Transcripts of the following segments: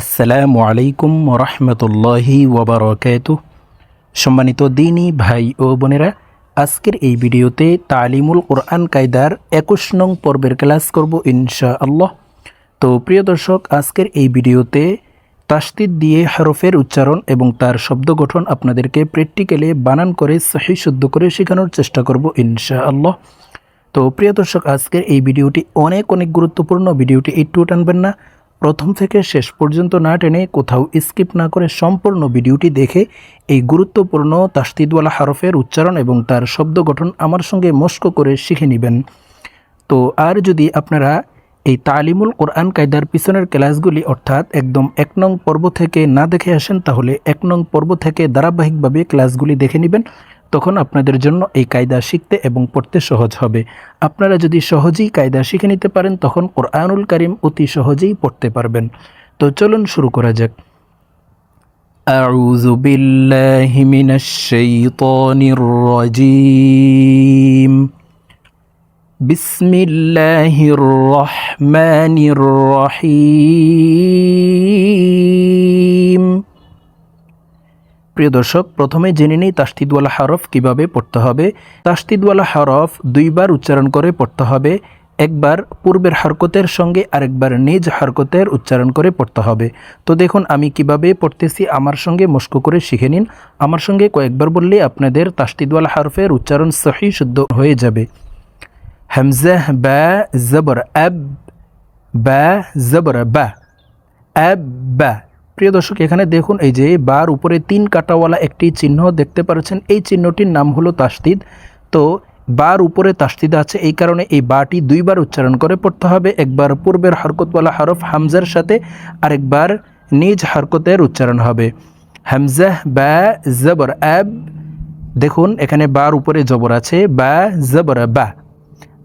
আসসালামু আলাইকুম রহমতুল্লাহি ওবরাকাতু সম্মানিত দিনী ভাই ও বোনেরা, আজকের এই ভিডিওতে তালিমুল কোরআন কায়দার একুশ নং পর্বের ক্লাস করব ইনশা আল্লাহ তো প্রিয় দর্শক, আজকের এই ভিডিওতে তাস্তিদ দিয়ে হরফের উচ্চারণ এবং তার শব্দ গঠন আপনাদেরকে প্র্যাকটিক্যালে বানান করে সহি শুদ্ধ করে শেখানোর চেষ্টা করব ইনশা আল্লাহ তো প্রিয় দর্শক, আজকের এই ভিডিওটি অনেক অনেক গুরুত্বপূর্ণ। ভিডিওটি একটু টানবেন না। প্রথম থেকে শেষ পর্যন্ত না টেনে কোথাও স্কিপ না করে সম্পূর্ণ ভিডিওটি দেখে এই গুরুত্বপূর্ণ তাস্তিদওয়ালা হরফের উচ্চারণ এবং তার শব্দ গঠন আমার সঙ্গে মস্ক করে শিখে নেবেন। তো আর যদি আপনারা এই তালিমুল কোরআন কায়দার পিছনের ক্লাসগুলি অর্থাৎ একদম এক নং পর্ব থেকে না দেখে আসেন, তাহলে এক নং পর্ব থেকে ধারাবাহিকভাবে ক্লাসগুলি দেখে নেবেন। তখন আপনাদের জন্য এই কায়দা শিখতে এবং পড়তে সহজ হবে আপনারা যদি সহজেই কায়দা শিখে নিতে পারেন তখন কোরআনুল কারিম অতি সহজেই পড়তে পারবেন তো চলুন শুরু করা যাক أعوذ بالله من الشيطان الرجيم بسم الله الرحمن الرحيم প্রিয় দর্শক, প্রথমে জেনে নিই তাস্তিদওয়ালা হরফ কীভাবে পড়তে হবে। তাস্তিদওয়ালা হরফ দুইবার উচ্চারণ করে পড়তে হবে। একবার পূর্বের হরকতের সঙ্গে আরেকবার নিজ হরকতের উচ্চারণ করে পড়তে হবে। তো দেখুন, আমি কীভাবে পড়তেছি, আমার সঙ্গে মস্ক করে শিখে নিন। আমার সঙ্গে কয়েকবার বললে আপনাদের তাস্তিদওয়ালা হরফের উচ্চারণ সহি শুদ্ধ হয়ে যাবে। হামজাহ বা, জবর অ্যাব বা, জবর, বা অ্যাব বা। প্রিয় দর্শক, এখানে দেখুন, এই যে বার উপরে তিন কাটাওয়ালা একটি চিহ্ন দেখতে পাচ্ছেন। এই চিহ্নটির নাম হলো তাস্তিদ তো বার উপরে তাস্তিদ আছে, এই কারণে এই বাটি দুইবার উচ্চারণ করে পড়তে হবে। একবার পূর্বের হরকতওয়ালা হরফ হামজার সাথে, আরেকবার নিজ হরকতের উচ্চারণ হবে। হামজাহ, বা, জবর, আব। দেখুন, এখানে বার উপরে জবর আছে, বা, জবর, বা।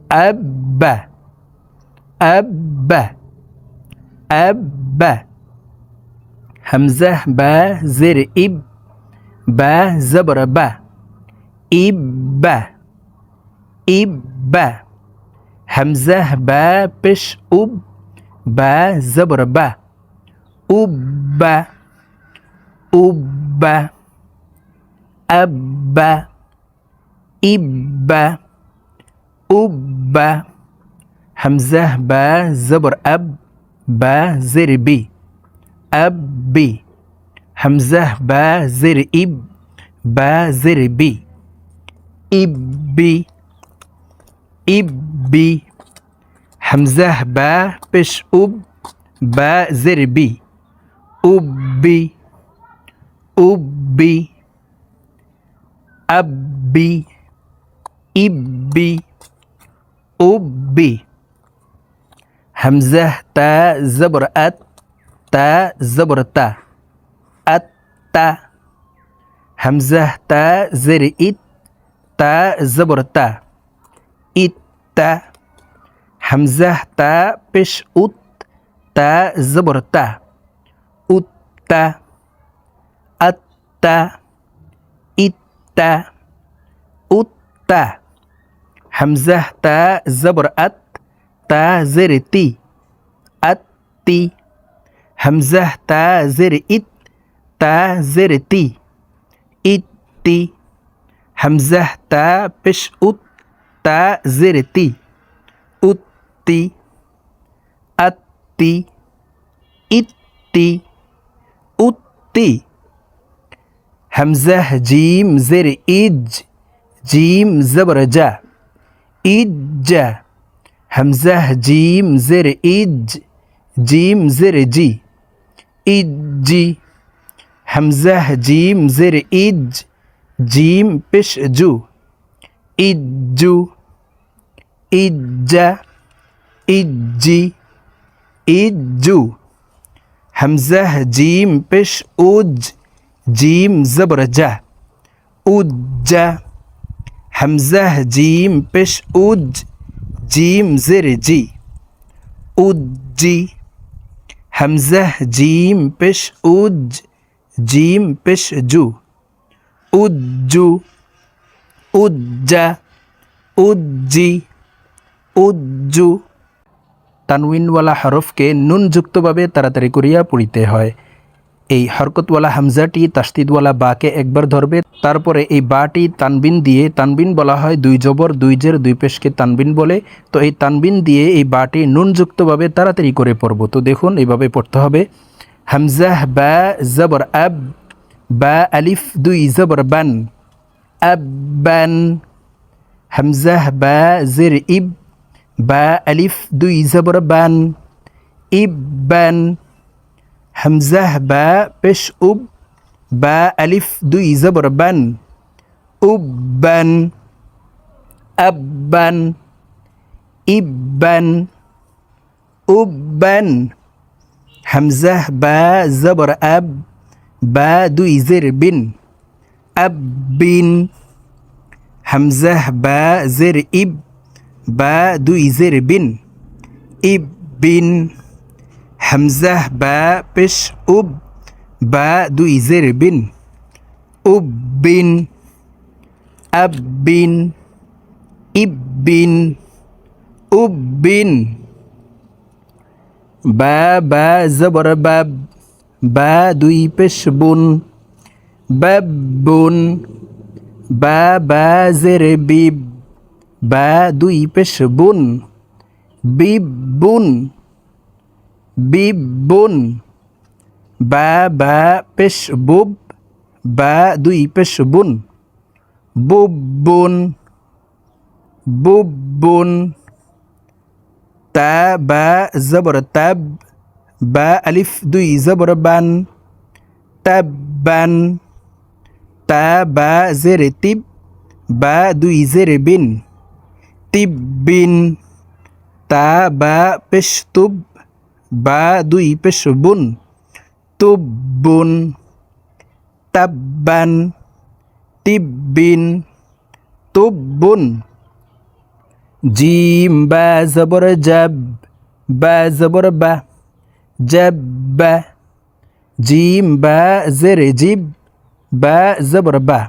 আব বা। আব বা। আব, বা। হামজাহ বা জের ইব বা জবর বা ইব বা ইব বা হামজাহ বা পেশ উব বা জবর বা উব বা উব বা আব্বা ইব্বা উব্বা হামজাহ বা জবর আব বা জের বি أبي همزة با زر إب با زر بي. إبي إبي. همزة با بش أب با زر بي. أبي أبي. أبي إبي. أبي. همزة تا زبر أت. তা জবর তা আত তা হামজাহ তা জের ইত তা জবর তা ইত তা হামজাহ তা পেশ উত তা জবর তা উত তা আত তা ইত তা উত তা হামজাহ তা জবর আত তা জের তি আত তি همزة تا زر إت تا زر تي. إتي همزة تا بش أت تا زر تي. أتي أتي إتي أتي همزة جيم زر إج جيم زبر جا. إج. همزة جيم زر إج جيم زر جي. ইজি হামজাহ জিম জের ইজ জিম পেশ জু ইজ্জু ইজ্জা ইজ্জি ইজ্জু হামজাহ জিম পেশ উজ জিম জবর জা উজ্জা হামজাহ জিম পেশ উজ জিম জের জি উজ্জি হামজাহ জিম পেশ উজ জিম পেশ জু উজ্জু উজ্জা উজ্জি উজ্জু তানউিনওয়ালা হরফকে নুনযুক্তভাবে তাড়াতাড়ি করিয়া পড়িতে হয় এই হরকতওয়ালা হামজাটি তাস্তিদওয়ালা বাকে একবার ধরবে, তারপরে এই বাটি তানবিন দিয়ে, তানবিন বলা হয় দুই জবর, দুই জের, দুই পেশকে তানবিন বলে, তো এই তানবিন দিয়ে এই বাটি নুনযুক্তভাবে তাড়াতাড়ি করে পড়ব। তো দেখুন এইভাবে পড়তে হবে। হামজাহ বা জবর আব, বা আলিফ, দুই জবর বান আব্বান হামজাহ বা জের ইব, বা আলিফ, দুই জবর বান ইব্বান হামজাহ বা পেশ উব বা আলিফ দুই জবর বান উব্বান আব্বান ইব্বান উব্বান হামজাহ বা জবর আব বা দুই জের বিন আব্বিন হামজাহ বা জের ইব বা দুই জের বিন ইব্বিন হামজাহ বা, পেশ, উব, বা, দুই জের বিন। উব্বিন আব্বিন ইব্বিন উব্বিন বা বা, জবর, বাব, বা, দুই পেশ, বুন। বাবুন বা বা, জের বিব, বা, দুই পেশ, বুন। বিবুন বিবুন। বা বা, পেশ, বুব। বা, দুই, পেশ, বুন। বুবুন বুবুন তা, বা, জবর, তাব। বা, আলিফ, দুই, জবর, বান। তাব্বান। তা, বা, জেরে, তিব। বা, দুই, জেরে, বিন। তিব্বিন। তা, বা, পেশ, তুব। বা দুই পেশ বুন তুব্বুন তাব্বান তিব্বিন তুব্বুন জিম, বা, জবর, জাব, বা, জবর, বা জাব্বা জিম, বা, জেরে, জিব, বা, জবর, বা।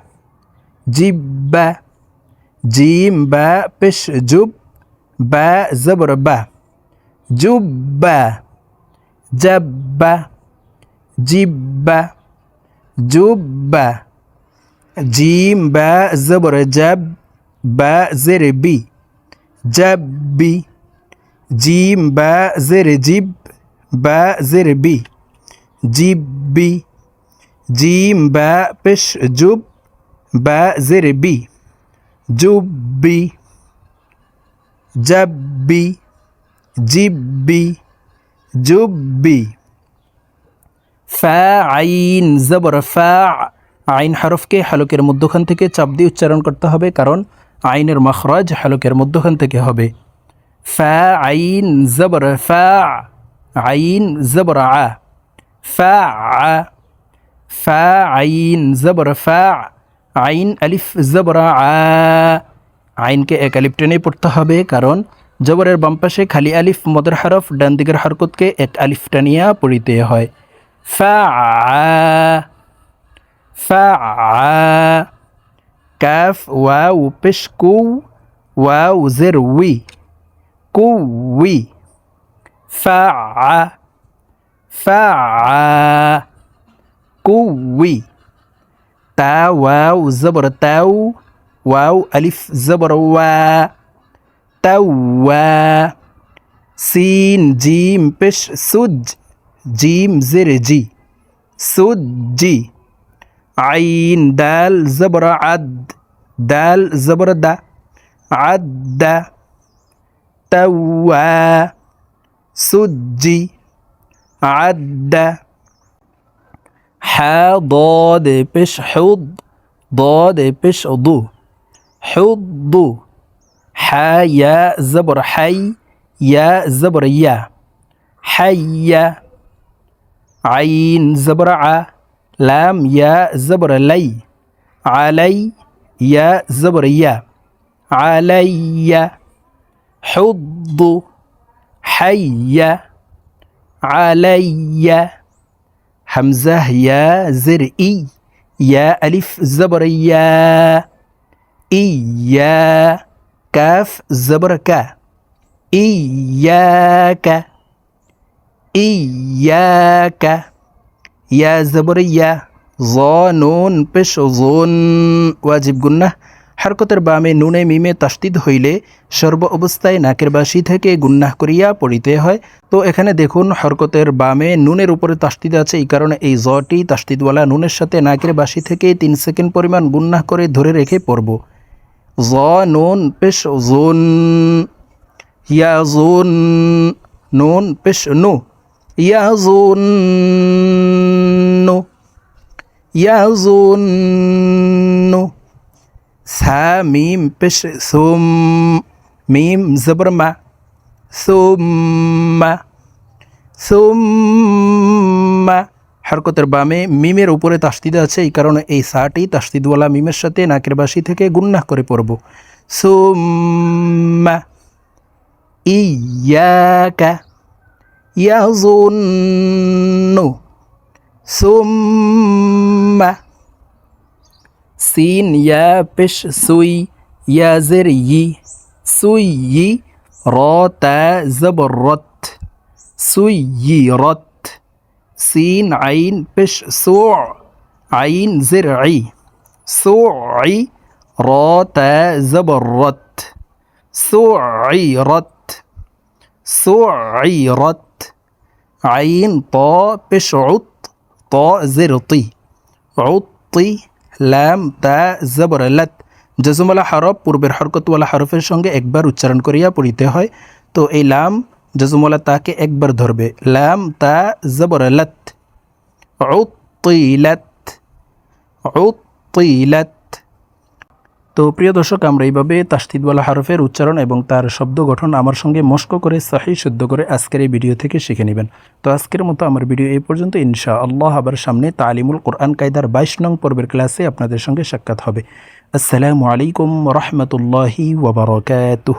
জিব্বা জিম, বা, পেশ, জুব, বা, জবর, বা। জুব্বা জাব্বা, জিব্বা, জুব্বা জিম বা জবর জাব বা জেরে বি জাব্বি জিম বা জেরে জিব বা জেরে বি জিব্বি জিম বা পেশ জুব বা জেরে বি জুব্বি, জাব্বি, জিব্বি জুব্বি। ফা আইন জবর ফা আইন হরফকে হালকের মধ্যখান থেকে চাপ দিয়ে উচ্চারণ করতে হবে, কারণ আইনের মখরাজ হালকের মধ্যখান থেকে হবে। ফা আইন জবর ফা আইন জবর, আ। ফা আ ফা আইন জবর ফা আইন আলিফ, জবর, আ। আইনকে এক আলিফ টেনে পড়তে হবে, কারণ জবরের বাম পাশে খালি আলিফ, মদের হরফ, ডান দিকের হরকতকে এক আলিফ টানিয়া পড়িতে হয়। ফা ফা, কাফ, ওয়াও, পেশ কু ওয়াও, জের, উই কু উই। ফা ফা কুই তা, ওয়াও, জবর, তাও, ওয়াও, আলিফ, জবর, ওয়া। توى سين جيم بش سج. جيم زر جي. سجي عين دال زبر عد. دال زبر دا عد. توى سجي عد. حا ضاد بش حض. ضاد بش ضو. حض. حا يا زبر حي يا زبر يا حي عين زبر ع. لام يا زبر لي. علي يا زبر يا علي حض حي علي همزة يا زرئي يا ألف زبر يا إيا কাফ জবর কা ইয়াকা ইয়াকা ইয়া জবর ইয়া জ নুন পেশ জোন ওয়াজিব গুন্না হারকতের বামে নুনে মিমে তাস্তিদ হইলে সর্ব অবস্থায় নাকের বাসি থেকে গুন্নাহ করিয়া পড়িতে হয় তো এখানে দেখুন হরকতের বামে নুনের উপরে তাস্তিদ আছে এই কারণে এই জটি তাস্তিদওয়ালা নুনের সাথে নাকের বাসি থেকে তিন সেকেন্ড পরিমাণ গুন্নাহ করে ধরে রেখে পড়ব জ নুন পেশ জোন ইয়া জোন নুন পেশ নু ইয়া জুন জোন ইয়াজুন্নু সা মিম পেশ সুম মিম জবর মা সুম্মা সুম্মা হরকতের বামে মিমের উপরে তাস্তিদ আছে, এই কারণে এই সাটি তাস্তিদওয়ালা মিমের সাথে নাকের বাসি থেকে গুন্নাহ করে পড়ব। সুম্মা সিন ইয়া সুই র তা সুই রত। সিন, আইন, পেশ, সো, আইন, জের, আই। সো, আই, র, তা জবর রত সো, আই রত সো, আই রত আইন, ত, পেশ, উত, ত, জের, তি। উত্তি লাম, তা জবর লত। জজমওয়ালা হরফ, পূর্বের হরকতওয়ালা হরফের সঙ্গে একবার উচ্চারণ করিয়া পড়িতে হয়। তো এই লাম জজমওয়ালা তাকে একবার ধরবে। লাম তা জবর লাত উত্তিলাত। তো প্রিয় দর্শক, আমরা এইভাবে তাস্তিদওয়ালা হরফের উচ্চারণ এবং তার শব্দ গঠন আমার সঙ্গে মস্ক করে, সাহি শুদ্ধ করে আজকের এই ভিডিও থেকে শিখে নেবেন। তো আজকের মতো আমার ভিডিও এই পর্যন্ত। ইনশা আল্লাহ আবার সামনে তালিমুল কোরআন কায়দার বাইশ নং পর্বের ক্লাসে আপনাদের সঙ্গে সাক্ষাৎ হবে। আসসালামু আলাইকুম রহমতুল্লাহি ওবরাকাতুহ